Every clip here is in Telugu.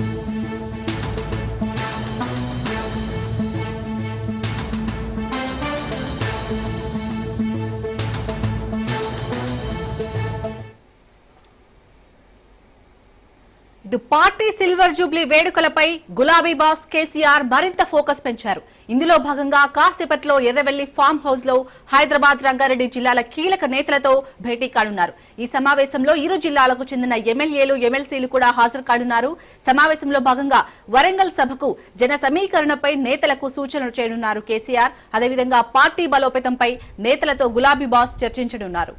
Thank you. The party silver jubilee వేడుకలపై గులాబీ బాస్ కేసీఆర్ మరింత ఫోకస్ పెంచారు. ఇందులో భాగంగా కాసేపట్లో ఎర్రవెల్లి ఫామ్ హౌస్లో హైదరాబాద్ రంగారెడ్డి జిల్లాల కీలక నేతలతో భేటీ కానున్నారు. ఈ సమావేశంలో ఇరు జిల్లాలకు చెందిన ఎమ్మెల్యేలు ఎమ్మెల్సీలు కూడా హాజరు కానున్నారు. సమావేశంలో భాగంగా వరంగల్ సభకు జన సమీకరణపై నేతలకు సూచనలు చేయనున్నారు కేసీఆర్. అదేవిధంగా పార్టీ బలోపేతంపై నేతలతో గులాబీ బాస్ చర్చించనున్నారు.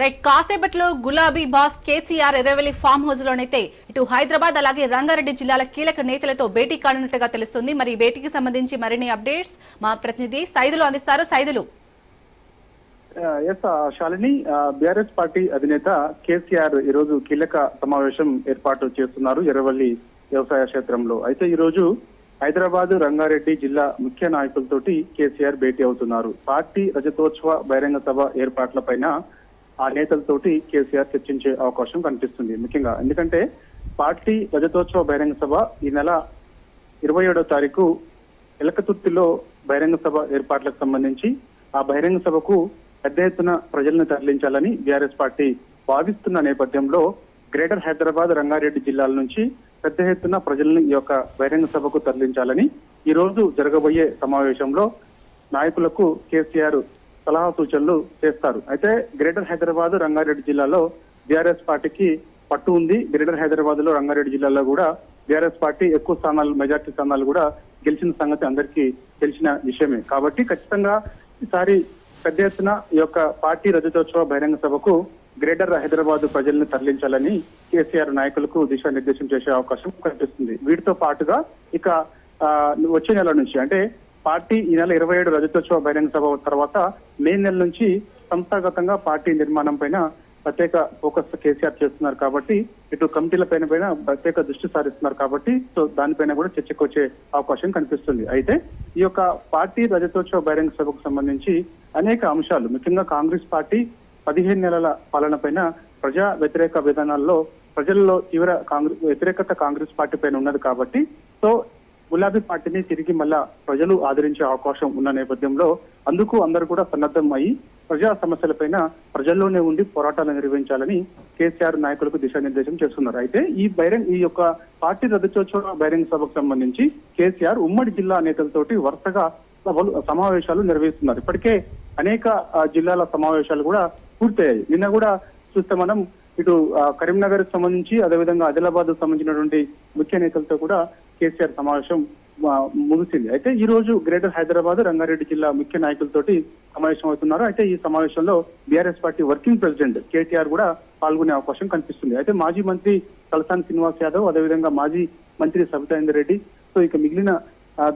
రైట్ కాసేపట్లో గులాబీ boss KCR Erravelli farm house లోనైతే ఇటు హైదరాబాద్ అలాగే రంగారెడ్డి జిల్లాల కీలక నేతలతో భేటీ కానున్నట్టుగా తెలుస్తుంది. మరి ఈ భేటీకి సంబంధించి మరిన్ని అప్డేట్స్ మా ప్రతినిధి సైదులు అందిస్తారు. Saidulu. S Shalini BRS party అధినేత కేసీఆర్ ఈ రోజు కీలక సమావేశం ఏర్పాటు చేస్తున్నారు ఎర్రవల్లి వ్యవసాయ క్షేత్రంలో. అయితే ఈ రోజు హైదరాబాద్ రంగారెడ్డి జిల్లా ముఖ్య నాయకులతోటి కేసీఆర్ భేటీ అవుతున్నారు. పార్టీ రజతోత్సవ బహిరంగ సభ ఏర్పాట్లపైన ఆ నేతలతోటి కేసీఆర్ చర్చించే అవకాశం కనిపిస్తుంది ముఖ్యంగా. ఎందుకంటే పార్టీ రజతోత్సవ బహిరంగ సభ ఈ నెల ఇరవై ఏడో తారీఖు ఎలకతుర్తిలో బహిరంగ సభ ఏర్పాట్లకు సంబంధించి ఆ బహిరంగ సభకు పెద్ద ఎత్తున ప్రజలను తరలించాలని బీఆర్ఎస్ పార్టీ భావిస్తున్న నేపథ్యంలో గ్రేటర్ హైదరాబాద్ రంగారెడ్డి జిల్లాల నుంచి పెద్ద ఎత్తున ప్రజలను ఈ యొక్క బహిరంగ సభకు తరలించాలని ఈ రోజు జరగబోయే సమావేశంలో నాయకులకు కేసీఆర్ సలహా సూచనలు చేస్తారు. అయితే గ్రేటర్ హైదరాబాద్ రంగారెడ్డి జిల్లాలో బీఆర్ఎస్ పార్టీకి పట్టు ఉంది. గ్రేటర్ హైదరాబాద్లో రంగారెడ్డి జిల్లాలో కూడా బీఆర్ఎస్ పార్టీ ఎక్కువ స్థానాలు మెజార్టీ స్థానాలు కూడా గెలిచిన సంగతి అందరికీ తెలిసిన విషయమే. కాబట్టి ఖచ్చితంగా ఈసారి పెద్ద ఎత్తున ఈ యొక్క పార్టీ రజతోత్సవ బహిరంగ సభకు గ్రేటర్ హైదరాబాద్ ప్రజల్ని తరలించాలని కేసీఆర్ నాయకులకు దిశానిర్దేశం చేసే అవకాశం కనిపిస్తుంది. వీటితో పాటుగా ఇక వచ్చే నెల నుంచి అంటే పార్టీ ఈ నెల ఇరవై ఏడు రజతోత్సవ బహిరంగ సభ తర్వాత మే నెల నుంచి సంస్థాగతంగా పార్టీ నిర్మాణం పైన ప్రత్యేక ఫోకస్ కేసీఆర్ చేస్తున్నారు కాబట్టి ఇటు కమిటీల పైన పైన ప్రత్యేక దృష్టి సారిస్తున్నారు కాబట్టి సో దానిపైన కూడా చర్చకు వచ్చే అవకాశం కనిపిస్తుంది. అయితే ఈ యొక్క పార్టీ రజతోత్సవ బహిరంగ సభకు సంబంధించి అనేక అంశాలు ముఖ్యంగా కాంగ్రెస్ పార్టీ పదిహేను నెలల పాలన పైన ప్రజా వ్యతిరేక విధానాల్లో ప్రజల్లో తీవ్ర కాంగ్రెస్ వ్యతిరేకత కాంగ్రెస్ పార్టీ పైన ఉన్నది కాబట్టి సో గులాబీ పార్టీని తిరిగి మళ్ళా ప్రజలు ఆదరించే అవకాశం ఉన్న నేపథ్యంలో అందుకు అందరూ కూడా సన్నద్ధం అయి ప్రజా సమస్యలపైన ప్రజల్లోనే ఉండి పోరాటాలు నిర్వహించాలని కేసీఆర్ నాయకులకు దిశానిర్దేశం చేస్తున్నారు. అయితే ఈ బహిరంగ ఈ యొక్క పార్టీ రద్దుచోత్సవ బహిరంగ సభకు సంబంధించి కేసీఆర్ ఉమ్మడి జిల్లా నేతలతోటి వరుసగా సభలు సమావేశాలు నిర్వహిస్తున్నారు. ఇప్పటికే అనేక జిల్లాల సమావేశాలు కూడా పూర్తయ్యాయి. నిన్న కూడా చూస్తే మనం ఇటు కరీంనగర్ సంబంధించి అదేవిధంగా ఆదిలాబాద్ సంబంధించినటువంటి ముఖ్య నేతలతో కూడా కేసీఆర్ సమావేశం ముగిసింది. అయితే ఈ రోజు గ్రేటర్ హైదరాబాద్ రంగారెడ్డి జిల్లా ముఖ్య నాయకులతోటి సమావేశం అవుతున్నారు. అయితే ఈ సమావేశంలో BRS party working president KTR కూడా పాల్గొనే అవకాశం కనిపిస్తుంది. అయితే మాజీ మంత్రి తలసాని శ్రీనివాస్ యాదవ్ అదేవిధంగా మాజీ మంత్రి సబితాయిందర్ రెడ్డి సో ఇక మిగిలిన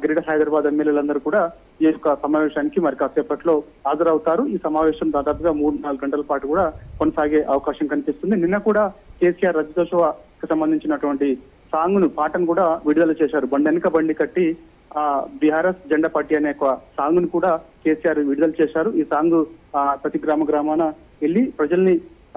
గ్రేటర్ హైదరాబాద్ ఎమ్మెల్యేలందరూ కూడా ఈ యొక్క సమావేశానికి మరి కాసేపట్లో హాజరవుతారు. ఈ సమావేశం దాదాపుగా మూడు నాలుగు గంటల పాటు కూడా కొనసాగే అవకాశం కనిపిస్తుంది. నిన్న కూడా కేసీఆర్ రజతోత్సవ సంబంధించినటువంటి సాంగ్ను పాటను కూడా విడుదల చేశారు. బండెనక బండి కట్టి ఆ బీఆర్ఎస్ జెండా పార్టీ అనే ఒక సాంగ్ను కూడా కేసీఆర్ విడుదల చేశారు. ఈ సాంగ్ ఆ, ప్రతి గ్రామ గ్రామాన వెళ్ళి ప్రజల్ని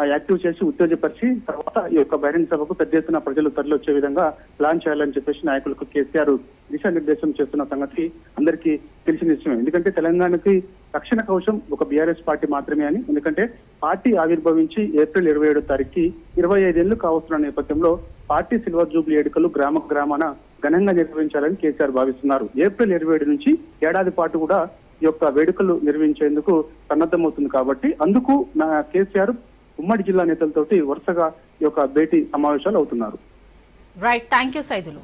యాక్టివ్ చేసి ఉత్తేజపరిచి తర్వాత ఈ యొక్క బహిరంగ సభకు పెద్ద ఎత్తున ప్రజలు తరలి వచ్చే విధంగా ప్లాన్ చేయాలని చెప్పేసి నాయకులకు కేసీఆర్ దిశానిర్దేశం చేస్తున్న సంగతి అందరికీ తెలిసిన విషయమే. ఎందుకంటే తెలంగాణకి రక్షణ కవచం ఒక బీఆర్ఎస్ పార్టీ మాత్రమే అని ఎందుకంటే పార్టీ ఆవిర్భవించి ఏప్రిల్ ఇరవై ఏడో తారీఖుకి ఇరవై ఐదేళ్ళు కావస్తున్న నేపథ్యంలో పార్టీ సిల్వర్ జూబ్లీ వేడుకలు గ్రామ గ్రామాన ఘనంగా నిర్వహించాలని కేసీఆర్ భావిస్తున్నారు. ఏప్రిల్ ఇరవై ఏడు నుంచి ఏడాది పాటు కూడా ఈ యొక్క వేడుకలు నిర్వహించేందుకు సన్నద్ధమవుతుంది కాబట్టి అందుకు నా కేసీఆర్ ఉమ్మడి జిల్లా నేతలతోటి వరుసగా ఈ యొక్క భేటీ సమావేశాలు అవుతున్నారు. Right thank you Saidulu